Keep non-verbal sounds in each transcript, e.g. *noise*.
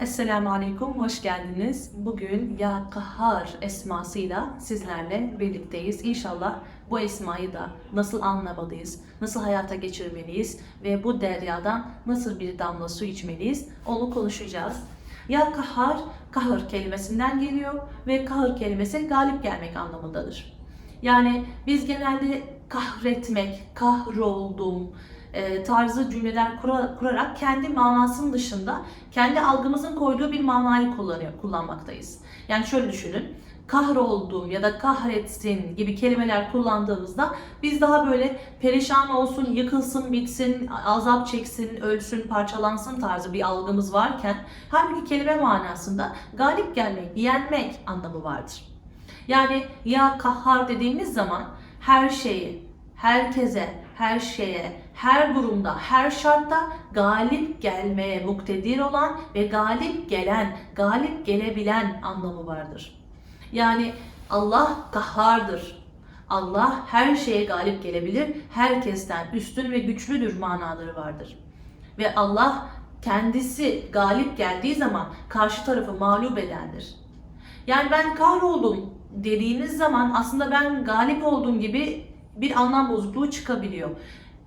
Esselamu Aleyküm, hoş geldiniz. Bugün Ya Kahhar esmasıyla sizlerle birlikteyiz. İnşallah bu esmayı da nasıl anlamalıyız, nasıl hayata geçirmeliyiz ve bu deryadan nasıl bir damla su içmeliyiz onu konuşacağız. Ya Kahhar, kahır kelimesinden geliyor ve kahır kelimesi galip gelmek anlamındadır. Yani biz genelde kahretmek, kahroldum, e, tarzı cümleler kura- kurarak kendi manasının dışında kendi algımızın koyduğu bir manayı kullanıyor, kullanmaktayız. Yani şöyle düşünün, kahroldum ya da kahretsin gibi kelimeler kullandığımızda biz daha böyle perişan olsun, yıkılsın, bitsin, azap çeksin, ölsün, parçalansın tarzı bir algımız varken halbuki kelime manasında galip gelmek, yenmek anlamı vardır. Yani ya kahhar dediğimiz zaman her şeyi, herkese, her şeye, her durumda, her şartta galip gelmeye muktedir olan ve galip gelen, galip gelebilen anlamı vardır. Yani Allah kahhardır. Allah her şeye galip gelebilir, herkesten üstün ve güçlüdür manaları vardır. Ve Allah kendisi galip geldiği zaman karşı tarafı mağlup edendir. Yani ben kahroldum dediğiniz zaman aslında ben galip oldum gibi bir anlam bozukluğu çıkabiliyor.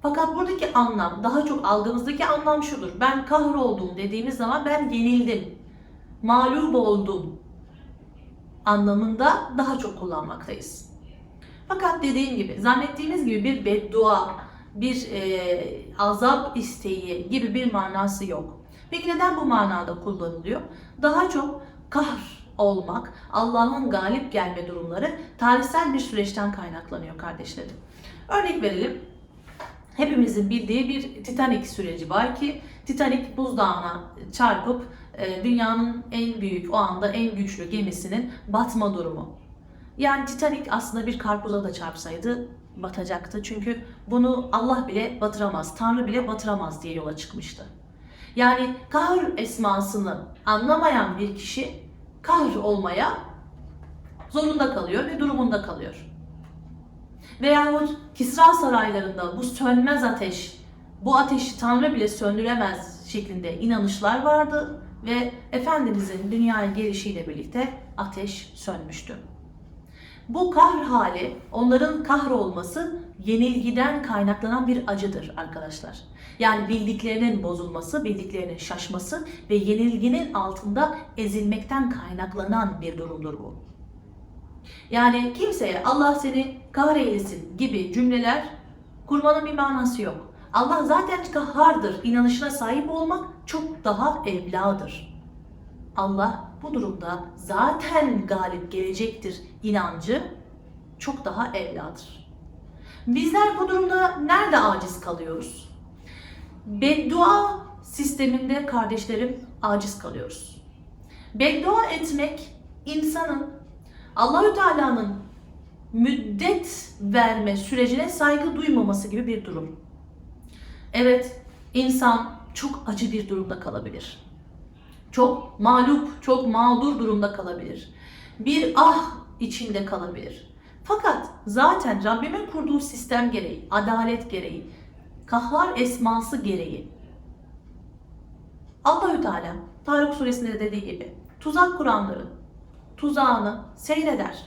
Fakat buradaki anlam, daha çok algımızdaki anlam şudur. Ben kahroldum dediğimiz zaman ben yenildim, mağlup oldum anlamında daha çok kullanmaktayız. Fakat dediğim gibi, zannettiğimiz gibi bir beddua, bir e, azap isteği gibi bir manası yok. Peki neden bu manada kullanılıyor? Daha çok kahr olmak, Allah'ın galip gelme durumları tarihsel bir süreçten kaynaklanıyor kardeşlerim. Örnek verelim. Hepimizin bildiği bir Titanic süreci var ki Titanic buzdağına çarpıp e, dünyanın en büyük o anda en güçlü gemisinin batma durumu. Yani Titanic aslında bir karpuza da çarpsaydı batacaktı. Çünkü bunu Allah bile batıramaz, Tanrı bile batıramaz diye yola çıkmıştı. Yani kahr esmasını anlamayan bir kişi kahr olmaya zorunda kalıyor ve durumunda kalıyor. Veyahut Kisra saraylarında bu sönmez ateş, bu ateşi Tanrı bile söndüremez şeklinde inanışlar vardı ve Efendimizin dünyaya gelişiyle birlikte ateş sönmüştü. Bu kahr hali, onların kahrolması yenilgiden kaynaklanan bir acıdır arkadaşlar. Yani bildiklerinin bozulması, bildiklerinin şaşması ve yenilginin altında ezilmekten kaynaklanan bir durumdur bu. Yani kimseye Allah seni kahreylesin gibi cümleler kurmanın bir manası yok. Allah zaten kahhardır. İnanışına sahip olmak çok daha evladır. Allah bu durumda zaten galip gelecektir inancı çok daha evladır. Bizler bu durumda nerede aciz kalıyoruz? Beddua sisteminde kardeşlerim aciz kalıyoruz. Beddua etmek insanın Allahü Teala'nın müddet verme sürecine saygı duymaması gibi bir durum. Evet, insan çok acı bir durumda kalabilir. Çok mağlup, çok mağdur durumda kalabilir. Bir ah içinde kalabilir. Fakat zaten Rabbimin kurduğu sistem gereği, adalet gereği, kahhar esması gereği Allahü Teala Tarık suresinde de dediği gibi tuzak kuranların tuzağını seyreder.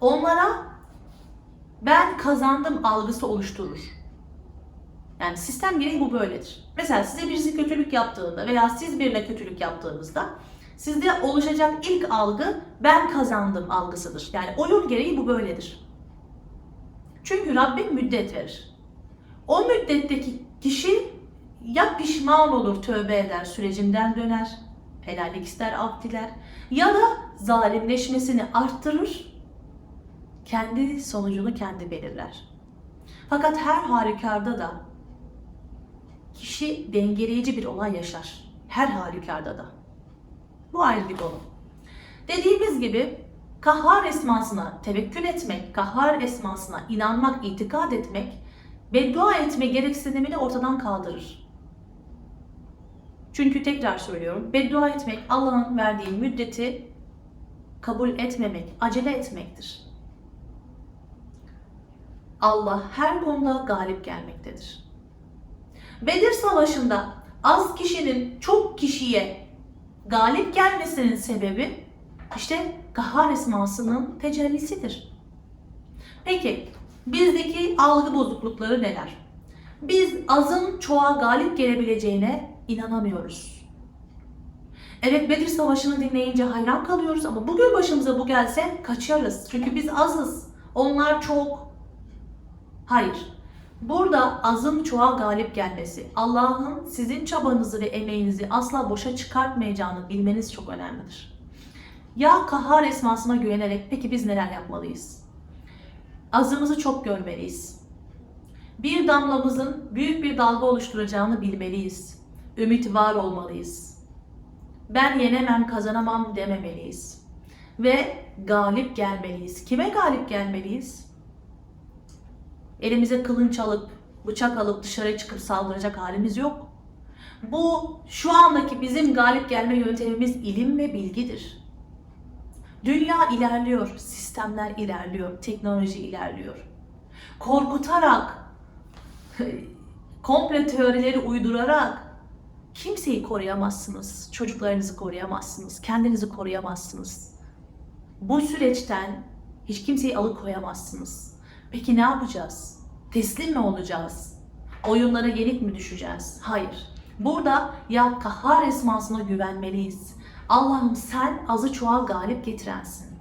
Onlara ben kazandım algısı oluşturur. Yani sistem gereği bu böyledir. Mesela size birisi kötülük yaptığında veya siz birine kötülük yaptığınızda sizde oluşacak ilk algı ben kazandım algısıdır. Yani oyun gereği bu böyledir. Çünkü Rabbim müddet verir. O müddetteki kişi ya pişman olur, tövbe eder, sürecinden döner, helallik ister, af diler ya da zalimleşmesini arttırır, kendi sonucunu kendi belirler. Fakat her halükarda da kişi dengeleyici bir olay yaşar. Her halükarda da. Bu ayrı bir konu. Dediğimiz gibi kahhar esmasına tevekkül etmek, kahhar esmasına inanmak, itikad etmek, beddua etme gereksinimini ortadan kaldırır. Çünkü tekrar söylüyorum, beddua etmek Allah'ın verdiği müddeti kabul etmemek, acele etmektir. Allah her konuda galip gelmektedir. Bedir Savaşı'nda az kişinin çok kişiye galip gelmesinin sebebi işte kahhar esmasının tecellisidir. Peki bizdeki algı bozuklukları neler? Biz azın çoğa galip gelebileceğine inanamıyoruz. Evet Bedir Savaşı'nı dinleyince hayran kalıyoruz ama bugün başımıza bu gelse kaçarız. Çünkü biz azız. Onlar çok. Hayır. Burada azın çoğa galip gelmesi, Allah'ın sizin çabanızı ve emeğinizi asla boşa çıkartmayacağını bilmeniz çok önemlidir. Ya kahhar esmasına güvenerek peki biz neler yapmalıyız? Azımızı çok görmeliyiz. Bir damlamızın büyük bir dalga oluşturacağını bilmeliyiz. Ümit var olmalıyız. Ben yenemem, kazanamam dememeliyiz. Ve galip gelmeliyiz. Kime galip gelmeliyiz? Elimize kılınç alıp, bıçak alıp dışarı çıkıp saldıracak halimiz yok. Bu şu andaki bizim galip gelme yöntemimiz ilim ve bilgidir. Dünya ilerliyor, sistemler ilerliyor, teknoloji ilerliyor. Korkutarak, *laughs* komple teorileri uydurarak kimseyi koruyamazsınız. Çocuklarınızı koruyamazsınız, kendinizi koruyamazsınız. Bu süreçten hiç kimseyi alıkoyamazsınız. Peki ne yapacağız? Teslim mi olacağız? Oyunlara yenik mi düşeceğiz? Hayır. Burada ya kahhar esmasına güvenmeliyiz. Allah'ım sen azı çoğa galip getirensin.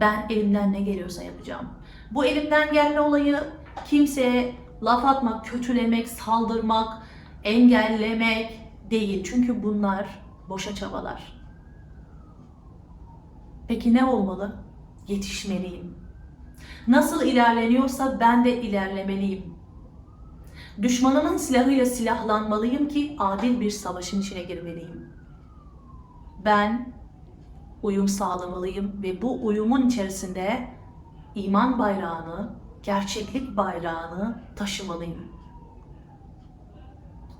Ben elimden ne geliyorsa yapacağım. Bu elimden gelme olayı kimseye laf atmak, kötülemek, saldırmak, engellemek değil. Çünkü bunlar boşa çabalar. Peki ne olmalı? Yetişmeliyim. Nasıl ilerleniyorsa ben de ilerlemeliyim. Düşmanımın silahıyla silahlanmalıyım ki adil bir savaşın içine girmeliyim. Ben uyum sağlamalıyım ve bu uyumun içerisinde iman bayrağını, gerçeklik bayrağını taşımalıyım.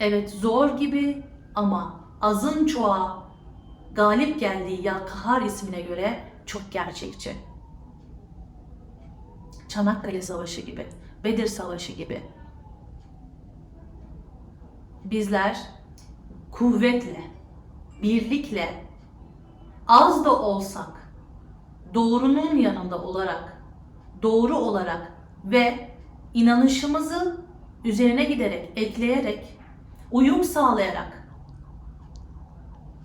Evet zor gibi ama azın çoğa galip geldiği ya kahar ismine göre çok gerçekçi. Çanakkale Savaşı gibi, Bedir Savaşı gibi. Bizler kuvvetle, birlikle, az da olsak, doğrunun yanında olarak, doğru olarak ve inanışımızı üzerine giderek, ekleyerek, uyum sağlayarak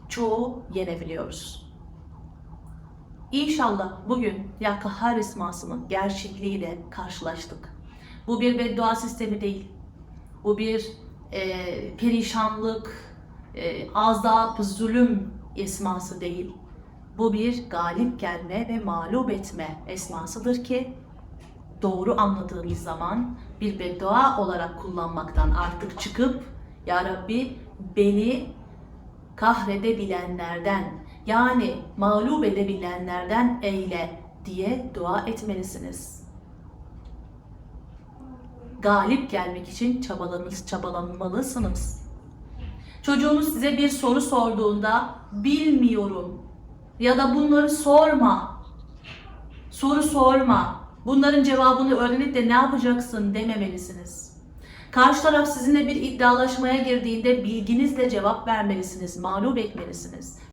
çoğu yenebiliyoruz. İnşallah bugün ya kahhar esmasının gerçekliğiyle karşılaştık. Bu bir beddua sistemi değil. Bu bir e, perişanlık, e, azap, zulüm esması değil. Bu bir galip gelme ve mağlup etme esmasıdır ki doğru anladığımız zaman bir beddua olarak kullanmaktan artık çıkıp Ya Rabbi beni kahredebilenlerden yani mağlup edebilenlerden eyle diye dua etmelisiniz. Galip gelmek için çabalanız, çabalanmalısınız. Çocuğunuz size bir soru sorduğunda bilmiyorum ya da bunları sorma. Soru sorma. Bunların cevabını öğrenip de ne yapacaksın dememelisiniz. Karşı taraf sizinle bir iddialaşmaya girdiğinde bilginizle cevap vermelisiniz, mağlup etmelisiniz.